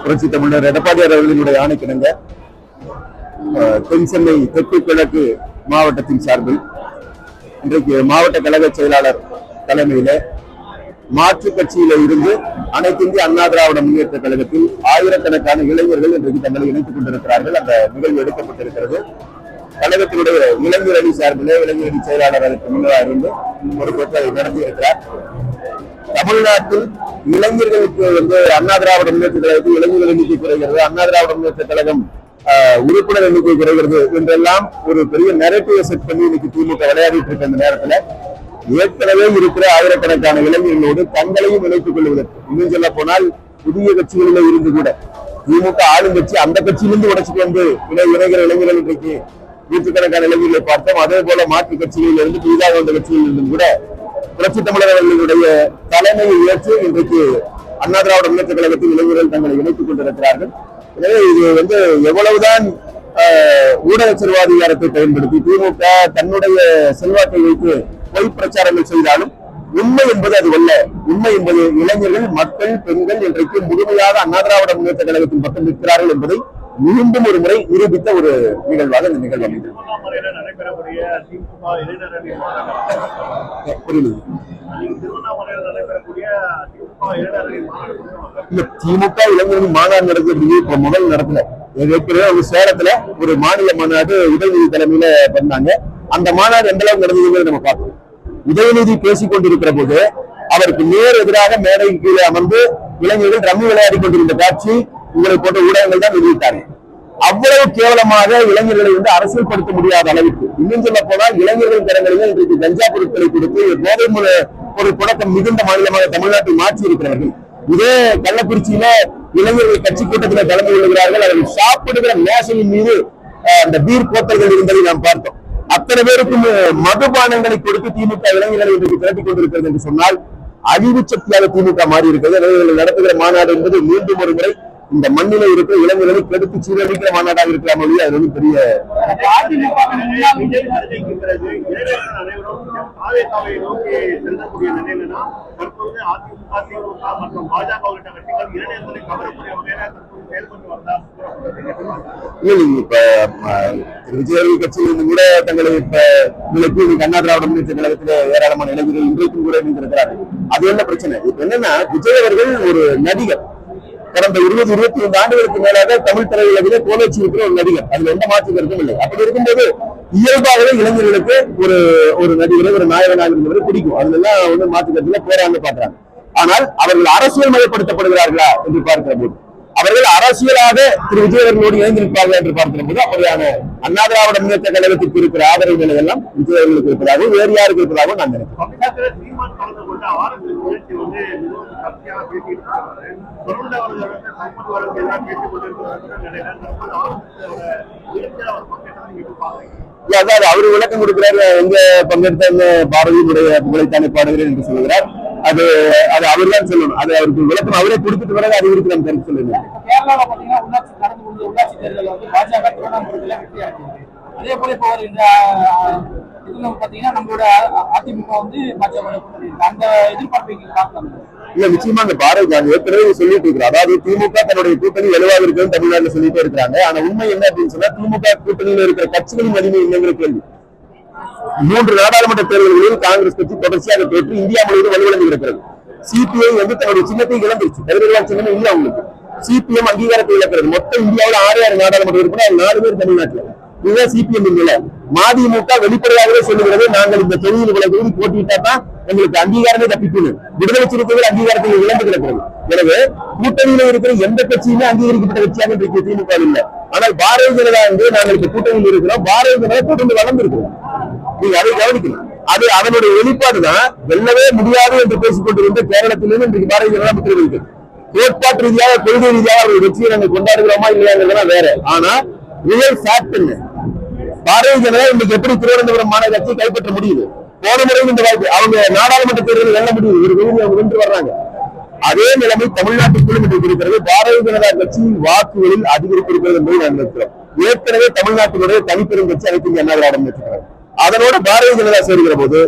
புரட்சி தமிழர் எடப்பாடியார் அவர்களினுடைய ஆணைக்கிணங்க தென் சென்னை தெற்கு கிழக்கு மாவட்டத்தின் சார்பில் இன்றைக்கு மாவட்ட கழக செயலாளர் தலைமையில மாற்று கட்சியில இருந்து அனைத்து இந்திய அண்ணா திராவிட முன்னேற்ற கழகத்தில் ஆயிரக்கணக்கான இளைஞர்கள் இன்றைக்கு தங்களை இணைத்துக் கொண்டிருக்கிறார்கள். அந்த நிகழ்வு எடுக்கப்பட்டிருக்கிறது. கழகத்தினுடைய இளைஞர் அணி சார்பில் இளைஞர் அணி செயலாளர் அதற்கு முன்னதாக இருந்து ஒரு அதை நடத்தியிருக்கிறார். தமிழ்நாட்டில் இளைஞர்களுக்கு வந்து அண்ணா திராவிட முன்னேற்ற கழகத்தில் இளைஞர்கள் எண்ணிக்கை குறைகிறது அண்ணா திராவிட முன்னேற்ற கழகம் உறுப்பினர் எண்ணிக்கை குறைகிறது என்றெல்லாம் ஒரு பெரிய நெரட்டிவ் செட் பண்ணி இன்னைக்கு திமுக விளையாடிட்டு இருக்க அந்த நேரத்துல ஏற்கனவே இருக்கிற ஆயிரக்கணக்கான இளைஞர்களோடு தங்களையும் இணைத்துக் கொள்வதற்கு. இன்னும் சொல்ல போனால் புதிய கட்சிகளில் இருந்து கூட திமுக ஆளுங்கட்சி அந்த கட்சியிலிருந்து உடைச்சிட்டு வந்து இணை இணைகிற இளைஞர்கள் இன்றைக்கு நூற்றுக்கணக்கான இளைஞர்களை பார்த்தோம். அதே போல மாற்று கட்சிகளில் இருந்து புதிதாக வந்த கட்சிகளில் இருந்தும் கூட புரட்சி தமிழர் அவர்களுடைய தலைமையை ஏற்று இன்றைக்கு அண்ணா திராவிட முன்னேற்ற கழகத்தில் இளைஞர்கள் தங்களை இணைத்துக் கொண்டிருக்கிறார்கள். எனவே இது வந்து எவ்வளவுதான் ஆஹ், ஊடக செல்வாதிகாரத்தை பயன்படுத்தி திமுக தன்னுடைய செல்வாக்கை வைத்து பொய் பிரச்சாரங்கள் செய்தாலும் உண்மை என்பது அது அல்ல. உண்மை என்பது இளைஞர்கள் மக்கள் பெண்கள் இன்றைக்கு முழுமையாக அண்ணா திராவிட முன்னேற்ற கழகத்தின் பக்கம் நிற்கிறார்கள் என்பதை மீண்டும் ஒரு முறை நிரூபித்த ஒரு நிகழ்வாக இந்த நிகழ்வு அமைந்தது. இல்ல திமுக இளைஞர்கள் மாநாடு நடக்கிறது இப்ப முதல் நடத்துல ஏற்கனவே ஒரு சேலத்துல ஒரு மாநில மாநாடு உதயநிதி தலைமையில பண்ணாங்க. அந்த மாநாடு எந்த அளவுக்கு நடந்ததுங்கிறத நம்ம பார்த்தோம் உதயநிதி பேசிக் கொண்டிருக்கிற போது அவருக்கு நேர் எதிராக மேடை கீழே அமர்ந்து இளைஞர்கள் ரம்மி விளையாடி கொண்டிருந்த காட்சி உங்களை போன்ற ஊடகங்கள் தான் வெளியிட்டார்கள் அவ்வளவு கேவலமாக இளைஞர்களை வந்து அரசியல்படுத்த முடியாத அளவுக்கு. இன்னும் சொல்ல போனால் இளைஞர்கள் கரங்களில் இன்றைக்கு கஞ்சா பொருட்களை கொடுத்து போதை முறை- ஒரு புழக்கம் மிகுந்த மாநிலமாக தமிழ்நாட்டை மாற்றி இருக்கிறார்கள் இதே கள்ளக்குறிச்சியில இளைஞர்கள் கட்சி கூட்டத்தில் கலந்து கொள்கிறார்கள். அவர்கள் சாப்பிடுகிற மேசையின் மீது அந்த பீர் போத்தல்கள் இருந்ததை நாம் பார்த்தோம். அத்தனை பேருக்கும் மதுபானங்களை கொடுத்து திமுக இளைஞர்களை இன்றைக்கு திரட்டிக் கொண்டிருக்கிறது என்று சொன்னால் அழிவு சக்தியாக திமுக மாறி இருக்கிறது எனவே நடத்துகிற மாநாடு என்பது மீண்டும் ஒரு முறை இந்த மண்ணில இருக்கிற இளைஞர்களை கெடுத்து சீரழிக்கிற மாநாடாக இருக்கிற மொழி அது வந்து பெரிய இப்ப ம, திரு விஜய் அவர்கள் கட்சியிலிருந்து கூட தங்களை இப்ப விலக்கி இன்னைக்கு அண்ணா திராவிட முன்னேற்ற கழகத்திலே ஏராளமான இளைஞர்கள் இன்றைக்கும் கூட இணைந்திருக்கிறார்கள். அது என்ன பிரச்சனை? இப்ப என்னன்னா விஜய் அவர்கள் ஒரு நடிகர். கடந்த இருபது இருபத்தி ஐந்து ஆண்டுகளுக்கு மேலாக தமிழ் திரையுலகிலே கோலோச்சி இருக்கிற ஒரு நடிகர். அதுல எந்த மாற்று கருத்தும் இல்லை அப்படி இருக்கும்போது இயல்பாகவே இளைஞர்களுக்கு ஒரு ஒரு நடிகரை ஒரு நாயகனாக இருந்தவரை பிடிக்கும். அதுல எல்லாம் வந்து மாற்று கருத்துல போறாங்க பாக்குறாங்க ஆனால் அவர்கள் அரசியல் மயப்படுத்தப்படுகிறார்களா என்று பார்க்கிற போது அவர்கள் அரசியலாக திரு விஜய் அவர்களோடு இணைந்து நிற்பார்கள் என்று பார்க்கிற போது அப்படியான அண்ணா திராவிட முன்னேற்ற கழகத்திற்கு இருக்கிற ஆதரவு நிலை எல்லாம் விஜய் அவர்களுக்கு இருப்பதாகவும் வேறு யாருக்கு இருப்பதாகவும் நான் நினைக்கிறேன். அதாவது அவரு விளக்கம் கொடுக்கிறார் எங்க பங்கெடுத்த பாரதியினுடைய புகழைத்தானே பாடுகிறேன் என்று சொல்கிறார் அது அது அவர்தான் சொல்லணும். அது அவருக்கு விளக்கம். அவரே கொடுத்துட்டு பிறகு அது இருக்கு நம்ம கருத்து சொல்லுங்க கேரளாவில் பாத்தீங்கன்னா உள்ளாட்சி நடந்து முடிஞ்ச உள்ளாட்சி தேர்தலில் வந்து பாஜக அதே போல இப்போ இந்த இதுல பாத்தீங்கன்னா நம்மளோட அதிமுக வந்து பாஜக அந்த எதிர்பார்ப்பை பார்க்கலாம்? இல்ல நிச்சயமா அந்த பாரதி நான் ஏற்கனவே சொல்லிட்டு அதாவது திமுக தன்னுடைய கூட்டணி வலுவாக இருக்குன்னு தமிழ்நாட்டுல சொல்லிட்டே இருக்கிறாங்க. ஆனா உண்மை என்ன அப்படின்னு சொன்னா திமுக கூட்டணியில இருக்கிற கட்சிகளின் வலிமை என்னங்கிற கேள்வி. மூன்று நாடாளுமன்ற தேர்தல்களில் காங்கிரஸ் கட்சி தொடர்ச்சியாக பெற்று இந்தியா முழுவதும் வலுவிழந்து இருக்கிறது சிபிஐ வந்து தன்னுடைய சின்னத்தை இழந்துருச்சு. தலைவர்களால் சின்னமே இல்லை அவங்களுக்கு. சிபிஎம் அங்கீகாரத்தை இழக்கிறது. மொத்த இந்தியாவில் ஆறு ஆறு நாடாளுமன்ற உறுப்பினர் நாலு பேர் தமிழ்நாட்டில். இதுதான் சிபிஎம் நிலை. மதிமுக வெளிப்படையாகவே சொல்லுகிறது நாங்கள் இந்த தொகுதியில் இவ்வளவு போட்டியிட்டா தான் எங்களுக்கு அங்கீகாரமே தப்பிக்கணும் விடுதலை சிறுத்தைகள் அங்கீகாரத்தை இழந்து கிடக்கிறது. எனவே கூட்டணியில இருக்கிற எந்த கட்சியுமே அங்கீகரிக்கப்பட்ட கட்சியாக இருக்கு திமுக இல்லை. ஆனால் பாரதிய ஜனதா வந்து நாங்கள் இப்ப கூட்டணியில் இருக்கிறோம். பாரதிய ஜனதா தொடர்ந்து வளர்ந்திருக்கிறோம் நீங்க அதை கவனிக்கணும். அது அதனுடைய வெளிப்பாடுதான் வெல்லவே முடியாது என்று பேசிக்கொண்டிருந்த கேரளத்திலிருந்து இன்றைக்கு பாரதிய ஜனதா முத்திரை வைக்கிறது கோட்பாட்டு ரீதியாக கொள்கை ரீதியாக அவருடைய வெற்றியை நாங்கள் கொண்டாடுகிறோமா இல்லையாங்கிறதெல்லாம் வேற. ஆனா ரியல் ஃபேக்ட் என்ன? பாரதிய ஜனதா இன்னைக்கு எப்படி திருவனந்தபுரம் மாநகராட்சியை கைப்பற்ற முடியுது? போன முறையும் இந்த வாய்ப்பு. அவங்க நாடாளுமன்ற தேர்தலில் வெல்ல முடியுது ஒரு தொகுதி அவங்க வென்று வர்றாங்க. அதே நிலைமை தமிழ்நாட்டுக்குள்ளும் இன்றைக்கு இருக்கிறது. பாரதிய ஜனதா கட்சியின் வாக்குகளில் அதிகரிப்பு இருக்கிறது என்பதை நான் நினைக்கிறேன். ஏற்கனவே தமிழ்நாட்டினுடைய தனிப்பெரும் கட்சி அனைத்து இந்திய அண்ணா அதனோட பாரதிய ஜனதா சேர்கிற போது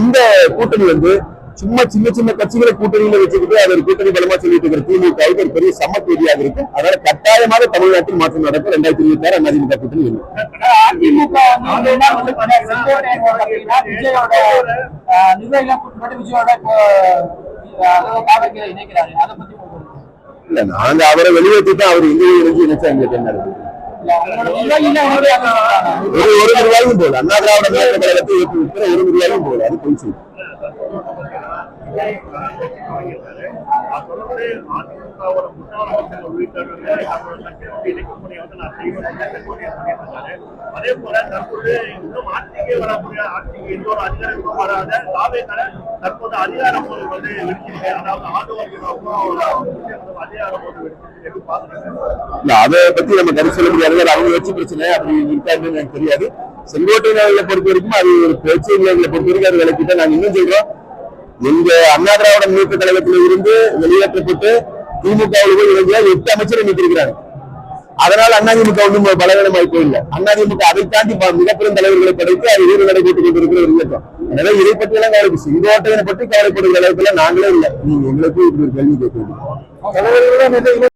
இந்த கூட்டணி வந்து சும்மா சின்ன சின்ன கட்சிகளை கூட்டணியில வச்சுக்கிட்டு அதை கூட்டணி பலமா சொல்லிட்டு இருக்கிற திமுக பெரிய சமத்தீதியாக இருக்கும். அதனால கட்டாயமாக தமிழ்நாட்டில் மாற்றம் நடக்கும் ரெண்டாயிரத்தி இருபத்தி ஆறு அதிமுக கூட்டணி. இல்ல நாங்க அவரை வெளியேற்றிட்டு அவர் இங்கே இணைஞ்சு இணைச்சா எங்களுக்கு என்ன இருக்கு? ஒரு ஒரு நிர்வாகியும் போல அண்ணா திராவிட முன்னேற்ற கழகத்தை ஒரு நிர்வாகியும் போல அது பொய் செய்தி. தொடர்ந்து அதிமுகவோட முன்னாள் அமைச்சர் உள்ளிட்டவர்கள் அவரோட கட்சியை இணைக்கக்கூடிய வந்து நான் செய்வேன் அப்படின்னு சொல்லியிருந்தாரு. அதே போல தற்போது இன்னும் ஆட்சிக்கே வரக்கூடிய ஆட்சிக்கு எந்த ஒரு அதிகாரமும் வராத தாவேக்கான தற்போது அதிகாரம் ஒரு வந்து வெடிச்சிருக்கு. அதாவது ஆதரவு அதிகாரம் ஒரு வெடிச்சிருக்கு எப்படி அதை பத்தி நம்ம கருத்து சொல்ல முடியாது. அவங்க வச்சு பிரச்சனை அப்படி இருக்காருன்னு எனக்கு தெரியாது. செங்கோட்டை அவர்களை பொறுத்த வரைக்கும் அது ஒரு பிரச்சனை இல்லை பொறுத்த வரைக்கும் அது விளக்கிட்ட நாங்க இன்னும் சொல்றோம் எங்க அண்ணா திராவிட முன்னேற்ற கழகத்தில் இருந்து வெளியேற்றப்பட்டு திமுகவில் போய் இணைஞ்ச எட்டு அமைச்சர் நீக்கிருக்கிறாங்க அதனால அதிமுக ஒன்றும் பலவீனமாய் போயில்லை. அதிமுக அதை தாண்டி மிகப்பெரும் தலைவர்களை படைத்து அது வீடு நடைபெற்றுக் கொண்டிருக்கிற ஒரு இயக்கம். எனவே இதை பற்றி எல்லாம் கவலை செங்கோட்டையனை பற்றி கவலைப்படுகிற அளவுக்கு நாங்களே இல்லை. நீங்க எங்களுக்கு இப்படி ஒரு கேள்வி கேட்க தலைவர்கள்